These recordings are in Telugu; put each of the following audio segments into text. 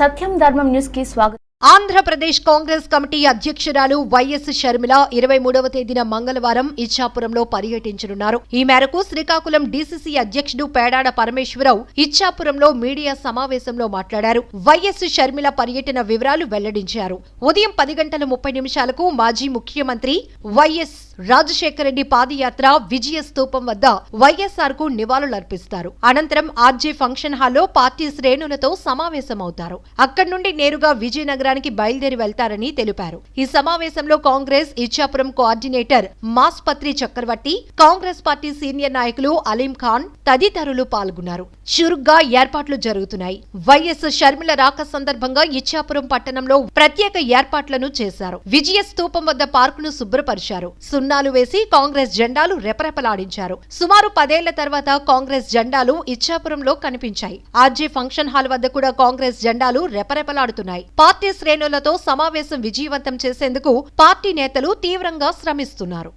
సత్యం ధర్మం న్యూస్ కి స్వాగతం ఆంధ్రప్రదేశ్ కాంగ్రెస్ కమిటీ అధ్యక్షురాలు వైఎస్ షర్మిల ఇరవై మూడవ తేదీన మంగళవారం ఇచ్చాపురంలో పర్యటించనున్నారు. ఈ మేరకు శ్రీకాకుళం డీసీసీ అధ్యక్షుడు పేడాడ పరమేశ్వరరావు ఇచ్చాపురంలో మీడియా సమావేశంలో మాట్లాడారు. వైఎస్ షర్మిల పర్యటన వివరాలు వెల్లడించారు. ఉదయం పది గంటల ముప్పై నిమిషాలకు మాజీ ముఖ్యమంత్రి వైఎస్ రాజశేఖర రెడ్డి పాదయాత్ర విజయ స్తూపం వద్ద వైఎస్ఆర్కు నివాళులర్పిస్తారు అనంతరం ఆర్జే ఫంక్షన్ హాల్లో పార్టీ శ్రేణులతో సమావేశమవుతారు. అక్కడి నుండి నేరుగా విజయనగరానికి బయలుదేరి వెళ్తారని తెలిపారు. ఈ సమావేశంలో Congress Ichchapuram coordinator Maspatri Chakravarthi Congress party senior నాయకులు అలీం ఖాన్ తదితరులు పాల్గొన్నారు. చురుగ్గా ఏర్పాట్లు జరుగుతున్నాయి. వైఎస్ షర్మిల రాక సందర్భంగా ఇచ్చాపురం పట్టణంలో ప్రత్యేక ఏర్పాట్లను చేశారు. విజయ స్తూపం వద్ద పార్కును శుభ్రపరిచారు. సున్నాలు వేసి కాంగ్రెస్ జెండాలు రెపరెపలాడించారు. సుమారు పదేళ్ళ తర్వాత కాంగ్రెస్ జెండాలు ఇచ్చాపురంలో కనిపించాయి. ఆర్జీ ఫంక్షన్ హాల్ వద్ద కూడా కాంగ్రెస్ జెండాలు రెపరెపలాడుతున్నాయి. పార్టీ శ్రేణులతో సమావేశం విజయవంతం చేసేందుకు పార్టీ నేతలు తీవ్రంగా శ్రమిస్తున్నారు.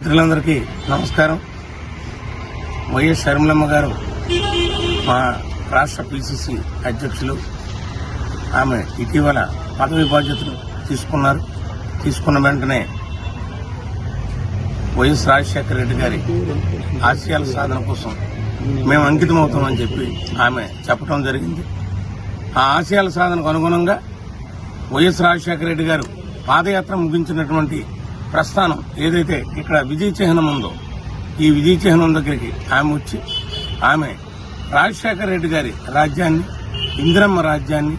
మిత్రులందరికీ నమస్కారం. వైఎస్ శర్మలమ్మ గారు మా రాష్ట్ర పిసిసి అధ్యక్షులు ఆమె ఇటీవల పదవి బాధ్యతలు తీసుకున్నారు. తీసుకున్న వెంటనే వైఎస్ రాజశేఖర రెడ్డి గారి ఆశయాల సాధన కోసం మేము అంకితమవుతామని చెప్పి ఆమె చెప్పడం జరిగింది. ఆ ఆశయాల సాధనకు అనుగుణంగా వైఎస్ రాజశేఖర రెడ్డి గారు పాదయాత్ర ముగించినటువంటి ప్రస్థానం ఏదైతే ఇక్కడ విజయ చిహ్నం ఉందో ఈ విజయ చిహ్నం దగ్గరికి ఆమె వచ్చి ఆమె రాజశేఖర రెడ్డి గారి రాజ్యాన్ని ఇందిరమ్మ రాజ్యాన్ని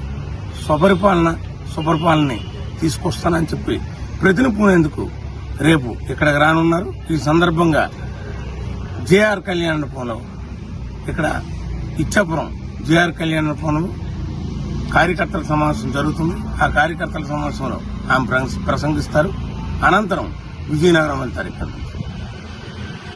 స్వపరిపాలన సుపరిపాలనని తీసుకొస్తానని చెప్పి ప్రతినిపునేందుకు రేపు ఇక్కడికి రానున్నారు. ఈ సందర్భంగా జేఆర్ కళ్యాణ భవనం ఇక్కడ ఇచ్చాపురం జేఆర్ కళ్యాణ భవనం కార్యకర్తల సమావేశం జరుగుతుంది. ఆ కార్యకర్తల సమావేశంలో ఆమె ప్రసంగిస్తారు. అనంతరం విజయనగరం వెళ్తారు ఇక్కడ.